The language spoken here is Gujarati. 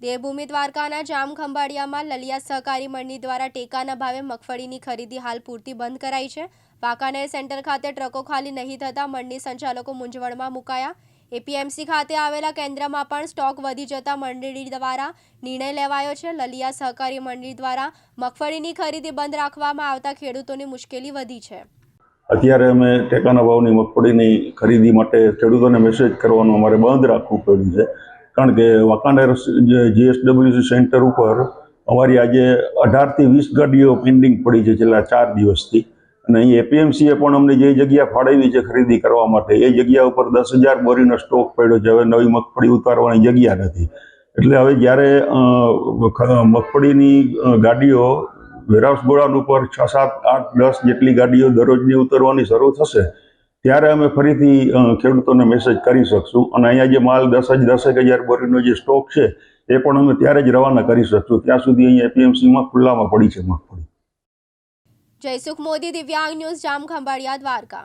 દેવભૂમિ દ્વારકાના જામ ખંભાળિયામાં લલિયા સહકારી મંડળી દ્વારા ટેકાના ભાવે મગફળીની ખરીદી હાલ પૂરતી બંધ કરાઈ છે. વાંકાનેર સેન્ટર ખાતે ટ્રકો ખાલી નહીં થતાં મંડળી સંચાલકો મૂંઝવણમાં મુકાયા. એપીએમસી ખાતે આવેલા કેન્દ્રમાં પણ સ્ટોક વધી જતા મંડળી દ્વારા નિર્ણય લેવાયો છે. લલિયા સહકારી મંડળી દ્વારા મગફળીની ખરીદી બંધ રાખવામાં આવતા ખેડૂતોની મુશ્કેલી વધી છે. અત્યારે અમે ટેકાના ભાવની મગફળીની ખરીદી માટે ખેડૂતોને મેસેજ કરવાનું અમારે બંધ રાખવું પડ્યું છે. કારણ કે વાંકાનેર જીએસડબ્લ્યુસી સેન્ટર ઉપર અમારી આજે અઢારથી વીસ ગાડીઓ પેન્ડિંગ પડી છે છેલ્લા ચાર દિવસથી. અને અહીં એપીએમસીએ પણ અમને જે જગ્યા ફાળવી છે ખરીદી કરવા માટે, એ જગ્યા ઉપર દસ હજાર બોરીનો સ્ટોક પડ્યો છે. હવે નવી મગફળી ઉતારવાની જગ્યા નથી. એટલે હવે જ્યારે મગફળીની ગાડીઓ વેરહાઉસ ગોડાઉન ઉપર છ, સાત, આઠ, દસ જેટલી ગાડીઓ દરરોજની ઉતરવાની શરૂ થશે ત્યારે અમે ફરીથી ખેડૂતોને મેસેજ કરી શકશું. અને અહીંયા જે માલ દસ જ દસેક હજાર બોરીનો જે સ્ટોક છે, એ પણ અમે ત્યારે જ રવાના કરી શકશું. ત્યાં સુધી અહીંયા એપીએમસીમાં ખુલ્લામાં પડી છે મગફળી. જયસુખ મોદી, દિવ્યાંગ ન્યૂઝ જામ ખંભાળિયા દ્વારકા.